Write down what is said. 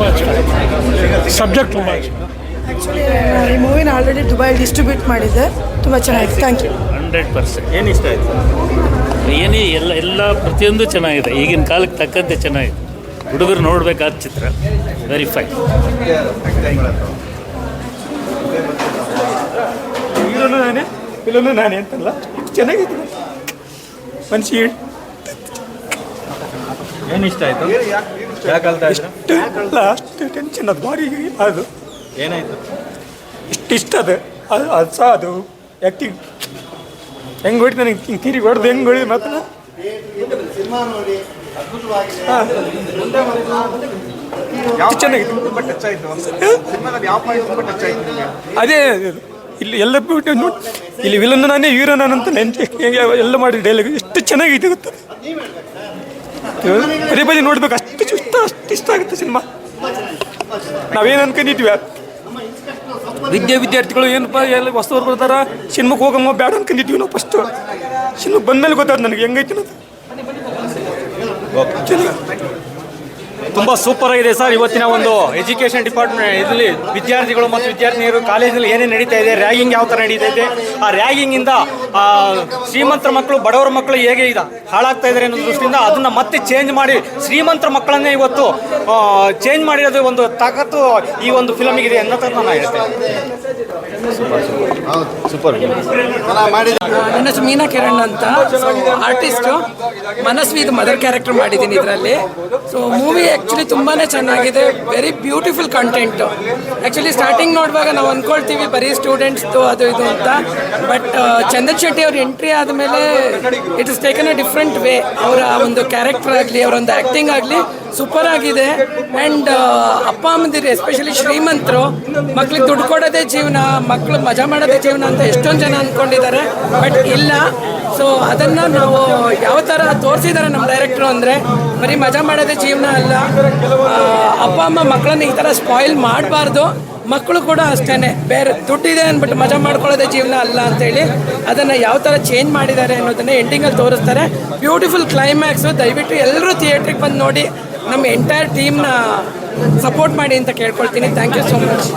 ತುಂಬ ಸಬ್ಜೆಕ್ಟ್ ತುಂಬ ಇಷ್ಟ ಆ್ಯಕ್ಚುಲಿ ಈ ಮೂವಿನ ಆಲ್ರೆಡಿ ದುಬೈ ಡಿಸ್ಟ್ರಿಬ್ಯೂಟ್ ಮಾಡಿದ್ದೆ ತುಂಬ ಚೆನ್ನಾಗಿದೆ. Thank you hundred percent. ಏನು ಇಷ್ಟ ಆಯಿತು ಏನೇ ಎಲ್ಲ ಎಲ್ಲ ಪ್ರತಿಯೊಂದು ಚೆನ್ನಾಗಿದೆ. ಈಗಿನ ಕಾಲಕ್ಕೆ ತಕ್ಕಂತೆ ಚೆನ್ನಾಗಿದೆ. ಹುಡುಗರು ನೋಡಬೇಕಾದ ಚಿತ್ರ. ವೆರಿ ಫೈನ್ ಇಲ್ಲೂ ನಾನೇ ಇಲ್ಲೂ ನಾನೇ ಅಂತಲ್ಲ? ಚೆನ್ನಾಗಿದೆ ಮನ್ಸಿಗೆ ಏನು ಇಷ್ಟ ಆಯ್ತು? ಯಾಕೆ ಅಳ್ತಾ ಇದ್ರ ಅಲ್ಲ ಅಷ್ಟು ಟೆನ್ಷನ್ ಅದು ಭಾರಿ ಅದು. ಏನಾಯ್ತು? ಇಷ್ಟು ಇಷ್ಟ ಅದು. ಅದು ಅದು ಸಹ ಅದು ಆ್ಯಕ್ಟಿಂಗ್ ಹೆಂಗೆ ಹೊಡಿತು ನನಗೆ ಹಿಂಗೆ ತಿರುಗಿ ಹೊಡೆದು ಹೆಂಗೆ ಹೊಡಿದು ಮಾತ್ರ ಯಾವ ಚೆನ್ನಾಗಿತ್ತು ತುಂಬ ಟಚ್ ಆಯ್ತು? ಸಿನಿಮಾದಲ್ಲಿ ಯಾವ ಪಾಯಿಂಟ್ ತುಂಬ ಟಚ್ ಆಯ್ತು ನಿಮಗೆ? ಅದೇ ಇಲ್ಲಿ ಎಲ್ಲ ಬಿಟ್ಟು ನೋಡಿ. ಇಲ್ಲಿ ವಿಲನ್ ನಾನೇ ಹೀರೋ ನಾನಂತ ಅಂತ ಹೆಂಗೆ ಎಲ್ಲ ಮಾಡಿ ಡೈಲಾಗ್ ಎಷ್ಟು ಚೆನ್ನಾಗಿದೆ ಗೊತ್ತಾ ಪದೇ ಪದೇ ನೋಡ್ಬೇಕು ಅಷ್ಟು ಅಷ್ಟು ಇಷ್ಟ ಆಗುತ್ತೆ ಸಿನಿಮಾ. ನಾವೇನು ಅನ್ಕೊಂಡಿದ್ವಿ? ವಿದ್ಯೆ ವಿದ್ಯಾರ್ಥಿಗಳು ಏನಪ್ಪ ಎಲ್ಲ ಹೊಸವ್ರು ಬರ್ತಾರ ಸಿನಿಮಾಕ್ಕೆ ಹೋಗಮ್ಮ ಬೇಡ ಅನ್ಕೊಂಡಿದ್ವಿ ನಾವು ಫಸ್ಟ್ ಸಿನಿಮಾಗೆ ಬಂದ್ಮೇಲೆ ಗೊತ್ತಾಯ್ತು ನನಗೆ ಹೆಂಗೈತಿ ಅನ್ನೋದು. ತುಂಬ ಸೂಪರ್ ಆಗಿದೆ ಸರ್ ಇವತ್ತಿನ ಒಂದು ಎಜುಕೇಷನ್ ಡಿಪಾರ್ಟ್ಮೆಂಟ್ ಇದರಲ್ಲಿ ವಿದ್ಯಾರ್ಥಿಗಳು ಮತ್ತು ವಿದ್ಯಾರ್ಥಿನಿಯರು ಕಾಲೇಜಲ್ಲಿ ಏನೇನು ನಡೀತಾ ಇದೆ ರ್ಯಾಗಿಂಗ್ ಯಾವ ಥರ ನಡೀತಾ ಇದೆ ಆ ರ್ಯಾಗಿಂಗಿಂದ ಆ, ಶ್ರೀಮಂತರ ಮಕ್ಕಳು ಬಡವರ ಮಕ್ಕಳು ಹೇಗೆ ಇದೆ ಹಾಳಾಗ್ತಾ ಇದ್ದಾರೆ ಅನ್ನೋ ದೃಷ್ಟಿಯಿಂದ ಅದನ್ನು ಮತ್ತೆ ಚೇಂಜ್ ಮಾಡಿ ಶ್ರೀಮಂತರ ಮಕ್ಕಳನ್ನೇ ಇವತ್ತು ಚೇಂಜ್ ಮಾಡಿರೋದು ಒಂದು ತಾಕತ್ತು ಈ ಒಂದು ಫಿಲಮಿಗಿದೆ ಅನ್ನೋ ಥರ ನಾನು ಹೇಳ್ತೇನೆ. ನನ್ನ ಹೆಸರು ಮೀನಾ ಕಿರಣ್ ಅಂತ. ಆರ್ಟಿಸ್ಟು ಮನಸ್ವಿ ಇದು ಮದರ್ ಕ್ಯಾರೆಕ್ಟರ್ ಮಾಡಿದ್ದೀನಿ ಇದರಲ್ಲಿ. ಸೊ ಮೂವಿ ಆ್ಯಕ್ಚುಲಿ ತುಂಬಾ ಚೆನ್ನಾಗಿದೆ. Very beautiful content actually starting ನೋಡುವಾಗ ನಾವು ಅಂದ್ಕೊಳ್ತೀವಿ ಬರೀ ಸ್ಟೂಡೆಂಟ್ಸ್ದು ಅದು ಇದು ಅಂತ. ಬಟ್ ಚಂದನ್ ಶೆಟ್ಟಿ ಅವ್ರ ಎಂಟ್ರಿ ಆದಮೇಲೆ it is taken a different way ಅವರ ಒಂದು ಕ್ಯಾರೆಕ್ಟರ್ ಆಗಲಿ ಅವರೊಂದು ಆ್ಯಕ್ಟಿಂಗ್ ಆಗಲಿ ಸೂಪರ್ ಆಗಿದೆ. ಆ್ಯಂಡ್ ಅಪ್ಪ ಅಮ್ಮಂದಿರು ಎಸ್ಪೆಷಲಿ ಶ್ರೀಮಂತರು, ಮಕ್ಳಿಗೆ ದುಡ್ಡು ಕೊಡೋದೇ ಜೀವನ, ಮಕ್ಳು ಮಜಾ ಮಾಡೋದೇ ಜೀವನ ಅಂತ ಎಷ್ಟೊಂದು ಜನ ಅಂದ್ಕೊಂಡಿದ್ದಾರೆ ಬಟ್ ಇಲ್ಲ. ಸೊ ಅದನ್ನು ನಾವು ಯಾವ ಥರ ತೋರಿಸಿದ್ದಾರೆ ನಮ್ಮ ಡೈರೆಕ್ಟ್ರು ಅಂದರೆ, ಬರೀ ಮಜಾ ಮಾಡೋದೇ ಜೀವನ ಅಲ್ಲ. ಅಪ್ಪ ಅಮ್ಮ ಮಕ್ಕಳನ್ನ ಈ ಥರ ಸ್ಪಾಯಿಲ್ ಮಾಡಬಾರ್ದು. ಮಕ್ಕಳು ಕೂಡ ಅಷ್ಟೇ ಬೇರೆ ದುಡ್ಡಿದೆ ಅಂದ್ಬಿಟ್ಟು ಮಜಾ ಮಾಡ್ಕೊಳ್ಳೋದೇ ಜೀವನ ಅಲ್ಲ ಅಂತೇಳಿ ಅದನ್ನು ಯಾವ ಥರ ಚೇಂಜ್ ಮಾಡಿದ್ದಾರೆ ಅನ್ನೋದನ್ನ ಎಂಡಿಂಗಲ್ಲಿ ತೋರಿಸ್ತಾರೆ. ಬ್ಯೂಟಿಫುಲ್ ಕ್ಲೈಮ್ಯಾಕ್ಸು ದಯವಿಟ್ಟು ಎಲ್ಲರೂ ಥಿಯೇಟ್ರಿಗೆ ಬಂದು ನೋಡಿ. ನಮ್ಮ ಎಂಟೈರ್ ಟೀಮ್ನ ಸಪೋರ್ಟ್ ಮಾಡಿ ಅಂತ ಕೇಳ್ಕೊಳ್ತೀನಿ. Thank you so much